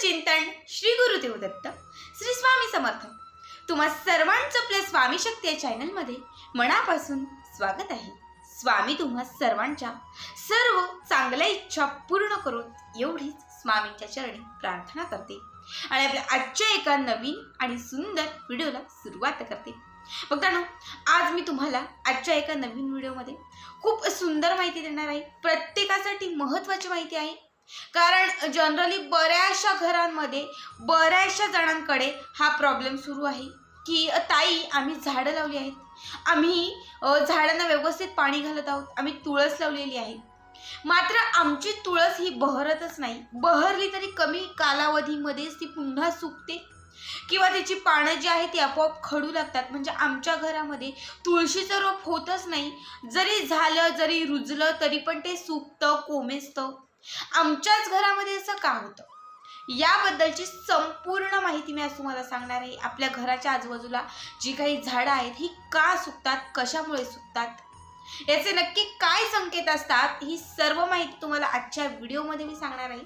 चिंतन श्री गुरुदेव दत्त श्री स्वामी समर्थ. तुम्हा सर्वांचं आपल्या स्वामी शक्ती या चॅनलमध्ये मनापासून स्वागत आहे. स्वामी तुम्हा सर्वांच्या सर्व चांगल्या इच्छा पूर्ण करून एवढीच स्वामींच्या चरणी प्रार्थना करते. आणि आपल्या आजच्या एका नवीन आणि सुंदर व्हिडिओला सुरुवात करते. बघताना आज मी तुम्हाला आजच्या एका नवीन व्हिडिओमध्ये खूप सुंदर माहिती देणार आहे. प्रत्येकासाठी महत्त्वाची माहिती आहे. कारण जनरली बऱ्याचशा घरांमध्ये बऱ्याचशा जणांकडे हा प्रॉब्लेम सुरू आहे. की ताई आम्ही झाडं लावली आहेत. आम्ही झाडांना व्यवस्थित पाणी घालत आहोत. आम्ही तुळस लावलेली आहे. मात्र आमची तुळस ही बहरतच नाही. बहरली तरी कमी कालावधीमध्येच ती पुन्हा सुकते. किंवा त्याची पानं जी आहेत ती आपोआप खडू लागतात. म्हणजे आमच्या घरामध्ये तुळशीचं रोप होतच नाही. जरी झालं जरी रुजलं तरी पण ते सुकतं कोमेजतं. आमच्याच घरामध्ये असं का होतं? याबद्दलची संपूर्ण माहिती मी आज तुम्हाला सांगणार आहे. आपल्या घराच्या आजूबाजूला जी काही झाडं आहेत ही का सुकतात कशामुळे सुकतात? याचे नक्की काय संकेत असतात ही सर्व माहिती तुम्हाला आजच्या व्हिडिओमध्ये मी सांगणार आहे.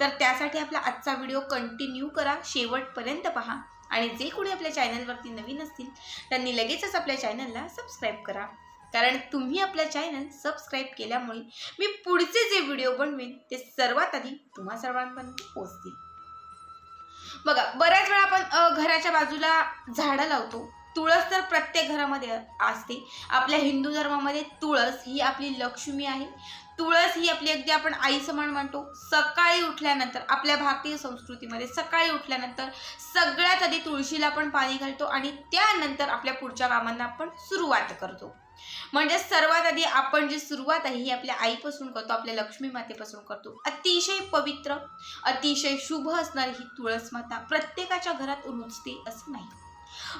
तर त्यासाठी आपला आजचा व्हिडिओ कंटिन्यू करा. शेवटपर्यंत पहा. आणि जे कोणी आपल्या चॅनलवरती नवीन असतील त्यांनी लगेचच आपल्या चॅनलला सबस्क्राईब करा. कारण तुम्ही आपल्या चॅनल सबस्क्राईब केल्यामुळे मी पुढचे जे व्हिडिओ बनवेन ते सर्वात आधी तुम्हा सर्वांपर्यंत पोचतील बघा बऱ्याच वेळा आपण घराच्या बाजूला झाडं लावतो. तुळस तर प्रत्येक घरामध्ये असते. आपल्या हिंदू धर्मामध्ये तुळस ही आपली लक्ष्मी आहे. तुळस ही आपली अगदी आपण आई समान मानतो. सकाळी उठल्यानंतर आपल्या भारतीय संस्कृतीमध्ये सकाळी उठल्यानंतर सगळ्यात आधी तुळशीला आपण पाणी घालतो आणि त्यानंतर आपल्या पुढच्या कामांना आपण सुरुवात करतो. म्हणजे सर्वात आधी आपण जी सुरुवात आहे ही आपल्या आईपासून करतो आपल्या लक्ष्मी मातेपासून करतो. अतिशय पवित्र अतिशय शुभ असणारी ही तुळस माता प्रत्येकाच्या घरात रुजते असं नाही.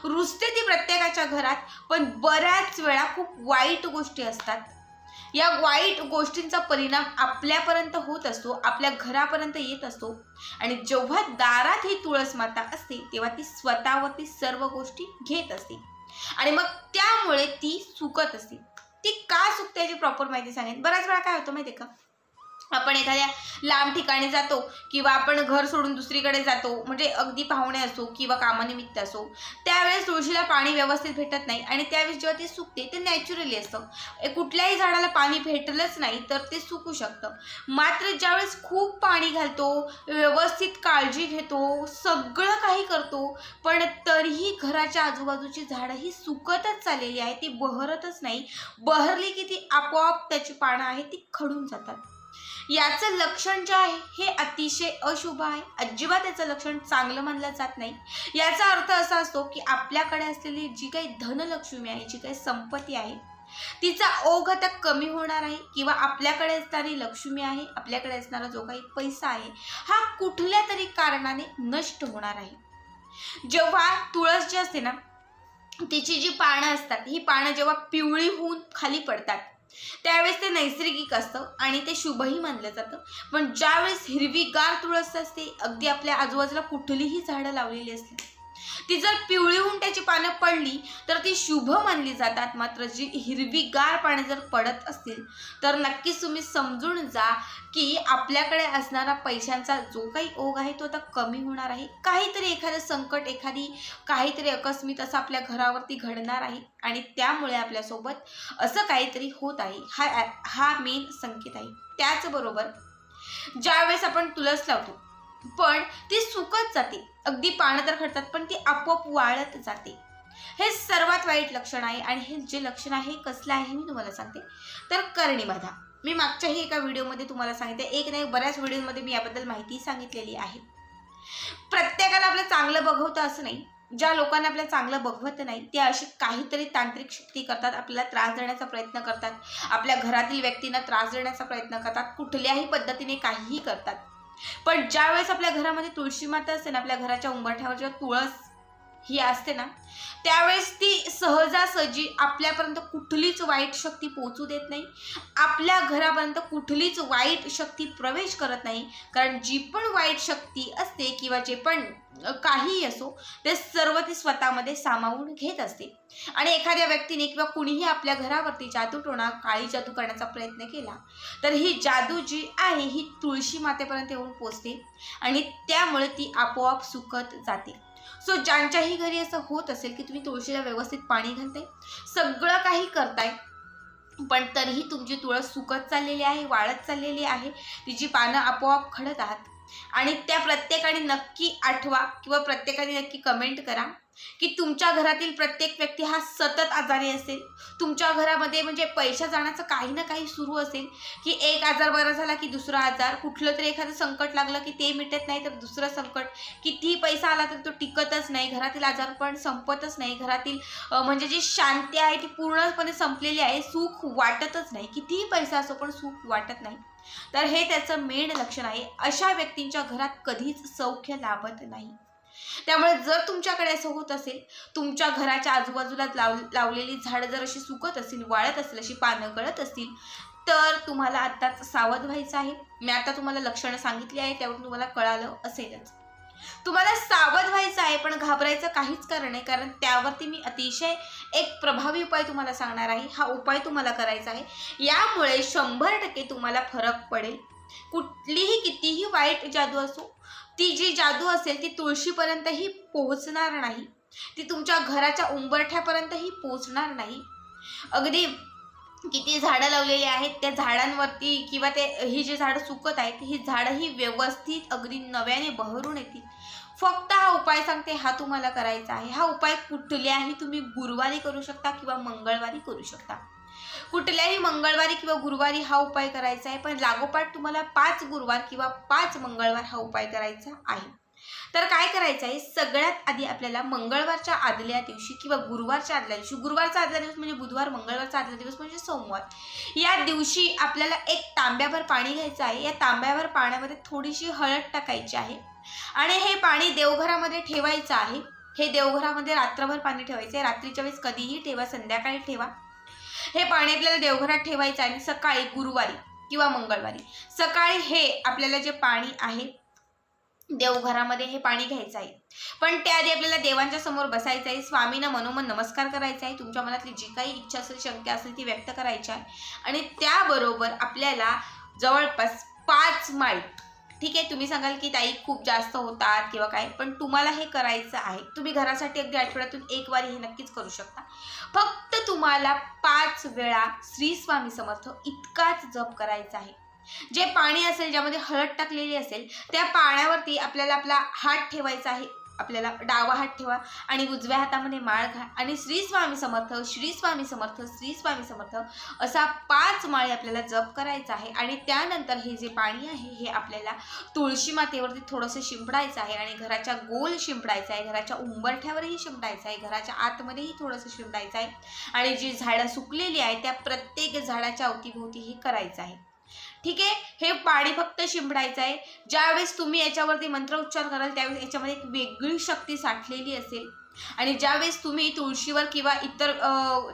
रुजते ती प्रत्येकाच्या घरात पण बऱ्याच वेळा खूप वाईट गोष्टी असतात. या वाईट गोष्टींचा परिणाम आपल्यापर्यंत होत असतो आपल्या घरापर्यंत येत असतो. आणि जेव्हा दारात ही तुळस माता असते तेव्हा ती स्वतःवरती सर्व गोष्टी घेत असते. आणि मग त्यामुळे ती सुकत असते. ती का सुकते याची प्रॉपर माहिती सांगेन. बऱ्याच वेळा काय होतं माहिती आहे का? आपण एखाद्या लांब ठिकाणी जातो किंवा आपण घर सोडून दुसरीकडे जातो म्हणजे अगदी पाहुणे असो किंवा कामानिमित्त असो त्यावेळेस तुळशीला पाणी व्यवस्थित भेटत नाही आणि त्यावेळेस जेव्हा ते सुकते ते नॅचरली असतं. कुठल्याही झाडाला पाणी भेटलंच नाही तर ते सुकू शकतं. मात्र ज्यावेळेस खूप पाणी घालतो व्यवस्थित काळजी घेतो सगळं काही करतो पण तरीही घराच्या आजूबाजूची झाडं ही सुकतच चाललेली आहे ती बहरतच नाही. बहरली की ती आपोआप त्याची पानं आहेत ती खडून जातात. याचं लक्षण जे आहे हे अतिशय अशुभ आहे. अजिबात याचं लक्षण चांगलं मानलं जात नाही. याचा अर्थ असा असतो की आपल्याकडे असलेली जी काही धनलक्ष्मी आहे जी काही संपत्ती आहे तिचा ओघ आता कमी होणार आहे किंवा आपल्याकडे असणारी लक्ष्मी आहे आपल्याकडे असणारा जो काही पैसा आहे हा कुठल्या तरी कारणाने नष्ट होणार आहे. जेव्हा तुळस जी असते ना तिची जी पानं असतात ही पानं जेव्हा पिवळी होऊन खाली पडतात त्यावेळेस ते नैसर्गिक असतं आणि ते शुभही मानलं जातं. पण ज्यावेळेस हिरवीगार तुळस असते अगदी आपल्या आजूबाजूला कुठलीही झाडं लावलेली असतात ती जर पिवळी उंट्याची त्याची पानं पडली तर ती शुभ मानली जातात. मात्र जी हिरवीगार पाने जर पडत असतील तर नक्कीच तुम्ही समजून जा की आपल्याकडे असणारा पैशांचा जो काही ओघ आहे तो आता कमी होणार आहे. काहीतरी एखादं संकट एखादी काहीतरी अकस्मित असं आपल्या घरावरती घडणार आहे आणि त्यामुळे आपल्यासोबत असं काहीतरी होत आहे. हा हा मेन संकेत आहे. त्याचबरोबर ज्यावेळेस आपण तुलस लावतो पण ती सुकत जाते. अगदी पानं तर खडतात पण ती आपोआप वाळत जाते. हे सर्वात वाईट लक्षण आहे आणि हे जे लक्षण आहे हे कसलं आहे मी तुम्हाला सांगते. तर करणी बाधा. मी मागच्याही एका व्हिडिओमध्ये तुम्हाला सांगितले एक नाही बऱ्याच व्हिडिओमध्ये मी याबद्दल माहिती सांगितलेली आहे. प्रत्येकाला आपलं चांगलं बघवतं असं नाही. ज्या लोकांना आपल्याला चांगलं बघवत नाही ते अशी काहीतरी तांत्रिक शक्ती करतात आपल्याला त्रास देण्याचा प्रयत्न करतात. आपल्या घरातील व्यक्तींना त्रास देण्याचा प्रयत्न करतात कुठल्याही पद्धतीने काहीही करतात. पण ज्यावेळेस आपल्या घरामध्ये तुळशी माता असते ना आपल्या घराच्या उंबरठ्यावर जेव्हा तुळस ही असते ना त्यावेळेस ती सहजासहजी आपल्यापर्यंत कुठलीच वाईट शक्ती पोचू देत नाही. आपल्या घरापर्यंत कुठलीच वाईट शक्ती प्रवेश करत नाही. कारण जी पण वाईट शक्ती असते किंवा जे पण काहीही असो ते सर्व ती स्वतःमध्ये सामावून घेत असते. आणि एखाद्या व्यक्तीने किंवा कुणीही आपल्या घरावरती जादूटोणा काळी जादू करण्याचा प्रयत्न केला तर ही जादू जी आहे ही तुळशी मातेपर्यंत येऊन पोचते आणि त्यामुळे ती आपोआप सुकत जाते. सो ज्यांच्याही घरी असं होत असेल की तुम्ही तुळशीला व्यवस्थित पाणी घालताय सगळं काही करताय पण तरीही तुमची तुळस सुकत चाललेली आहे वाळत चाललेली आहे तिची पानं आपोआप खडत आहात. आणि त्या प्रत्येकाने नक्की आठवा किंवा प्रत्येकाने नक्की कमेंट करा. की तुमच्या घरातील प्रत्येक व्यक्ती हा सतत आजारी असेल. तुमच्या घरामध्ये म्हणजे पैसा जाण्याचं काही ना काही सुरू असेल की एक आजार बरा झाला की दुसरा आजार. कुठलं तरी एखादं संकट लागलं की ते मिटत नाही तर दुसरं संकट. कितीही पैसा आला तर तो टिकतच नाही. घरातील आजार पण संपतच नाही. घरातील म्हणजे जी शांती आहे ती पूर्णपणे संपलेली आहे. सुख वाटतच नाही. कितीही पैसा असो पण सुख वाटत नाही. तर हे त्याचं मेन लक्षण आहे. अशा व्यक्तींच्या घरात कधीच सौख्य लाभत नाही. त्यामुळे जर तुमच्याकडे असं होत असेल तुमच्या घराच्या आजूबाजूला लाव लावलेली झाडं जर अशी सुकत असतील वाळत असेल अशी पानं गळत असतील तर तुम्हाला आत्ताच सावध व्हायचं आहे. मी आता तुम्हाला लक्षणं सांगितली आहे त्यावरून तुम्हाला कळालं असेलच. तुम्हाला सावध व्हायचं आहे पण घाबरायचं काहीच कारण नाही कारण त्यावरती मी अतिशय एक प्रभावी उपाय तुम्हाला सांगणार आहे. हा उपाय तुम्हाला करायचा आहे. यामुळे शंभर टक्के तुम्हाला फरक पडेल. कुठलीही कितीही वाईट जादू असो ती जी जादू असेल ती तुळशीपर्यंतही पोहोचणार नाही. ती तुमच्या घराच्या उंबरठ्यापर्यंतही पोहोचणार नाही. अगदी किती झाडं लावलेली आहेत त्या झाडांवरती किंवा ते ही जी झाडं सुकत आहेत ही झाडं ही व्यवस्थित अगदी नव्याने बहरून येतील. फक्त हा उपाय सांगते हा तुम्हाला करायचा आहे. हा उपाय कुठल्याही तुम्ही गुरुवारी करू शकता किंवा मंगळवारी करू शकता. कुठल्याही मंगळवारी किंवा गुरुवारी हा उपाय करायचा आहे पण लागोपाठ तुम्हाला पाच गुरुवार किंवा पाच मंगळवार हा उपाय करायचा आहे. तर काय करायचं आहे? सगळ्यात आधी आपल्याला मंगळवारच्या आदल्या दिवशी किंवा गुरुवारच्या आदल्या दिवशी गुरुवारचा आदल्या दिवस म्हणजे बुधवार मंगळवारचा आदल्या दिवस म्हणजे सोमवार या दिवशी आपल्याला एक तांब्याभर पाणी घ्यायचं आहे. या तांब्याभर पाण्यामध्ये थोडीशी हळद टाकायची आहे आणि हे पाणी देवघरामध्ये ठेवायचं आहे. हे देवघरामध्ये रात्रभर पाणी ठेवायचं आहे. रात्रीच्या वेळेस कधीही ठेवा संध्याकाळी ठेवा. हे पाणी आपल्याला देवघरात ठेवायचं आहे आणि सकाळी गुरुवारी किंवा मंगळवारी. सकाळी हे आपल्याला जे पाणी आहे देवघरामध्ये हे पाणी घ्यायचं आहे. पण त्याआधी आपल्याला देवांच्या समोर बसायचं आहे. स्वामींना मनोमन नमस्कार करायचा आहे. तुमच्या मनातली जी काही इच्छा असेल शंका असेल ती व्यक्त करायची आहे. आणि त्याबरोबर आपल्याला जवळपास पाच माळी ठीक आहे तुम्ही सांगाल की ताई खूप जास्त होतात किंवा काय पण तुम्हाला हे करायचं आहे. तुम्ही घरासाठी अगदी आठवड्यातून एक वारी हे नक्कीच करू शकता. फक्त तुम्हाला पाच वेळा श्री स्वामी समर्थ इतकाच जप करायचा आहे. जे पाणी असेल ज्यामध्ये हळद टाकलेली असेल त्या पाण्यावरती आपल्याला आपला हात ठेवायचा आहे. आपल्याला डावा हात ठेवा आणि उजव्या हातामध्ये माळ घा. आणि श्री स्वामी समर्थ श्री स्वामी समर्थ श्री स्वामी समर्थ असा पाच माळी आपल्याला जप करायचा आहे. आणि त्यानंतर हे जे पाणी आहे हे आपल्याला तुळशी मातेवरती थोडंसं शिंपडायचं आहे आणि घराच्या गोल शिंपडायचं आहे. घराच्या उंबरठ्यावरही शिंपडायचं आहे. घराच्या आतमध्येही थोडंसं शिंपडायचं आहे. आणि जी झाडं सुकलेली आहे त्या प्रत्येक झाडाच्या अवतीभोवती हे करायचं आहे. ठीक आहे? हे पाणी फक्त शिंपडायचं आहे. ज्यावेळेस तुम्ही याच्यावरती मंत्र उच्चार कराल त्यावेळेस याच्यामध्ये एक वेगळी शक्ती साठलेली असेल. आणि ज्यावेळेस तुम्ही तुळशीवर किंवा इतर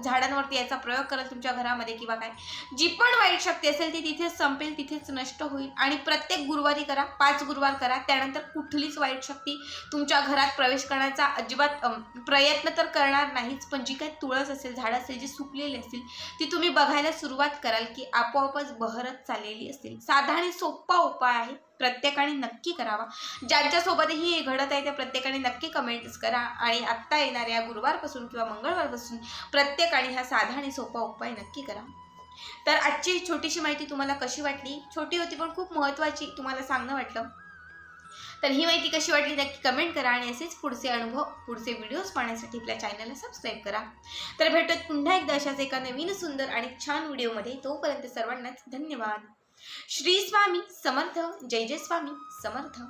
झाडांवरती याचा प्रयोग कराल तुमच्या घरामध्ये किंवा काय जी पण वाईट शक्ती असेल ती तिथेच संपेल तिथेच नष्ट होईल. आणि प्रत्येक गुरुवारी करा पाच गुरुवार करा त्यानंतर कुठलीच वाईट शक्ती तुमच्या घरात प्रवेश करण्याचा अजिबात प्रयत्न तर करणार नाहीच पण जी काही तुळस असेल झाडं असेल जी सुकलेली असतील ती तुम्ही बघायला सुरुवात कराल की आपोआपच बहरत चाललेली असतील. साधा आणि सोपा उपाय आहे प्रत्येकाने नक्की करावा. ज्यांच्यासोबतही हे घडत आहे त्या प्रत्येकाने नक्की कमेंट्स करा आणि आत्ता येणाऱ्या गुरुवारपासून किंवा मंगळवारपासून प्रत्येकाने हा साधा आणि सोपा उपाय नक्की करा. तर आजची छोटीशी माहिती तुम्हाला कशी वाटली? छोटी होती पण खूप महत्त्वाची तुम्हाला सांगणं वाटलं. तर ही माहिती कशी वाटली नक्की कमेंट करा आणि असेच पुढचे अनुभव पुढचे व्हिडिओज पाहण्यासाठी आपल्या चॅनलला सबस्क्राईब करा. तर भेटत पुन्हा एकदा अशाच एका नवीन सुंदर आणि छान व्हिडिओमध्ये. तोपर्यंत सर्वांनाच धन्यवाद. श्री स्वामी समर्थ. जय जय स्वामी समर्थ.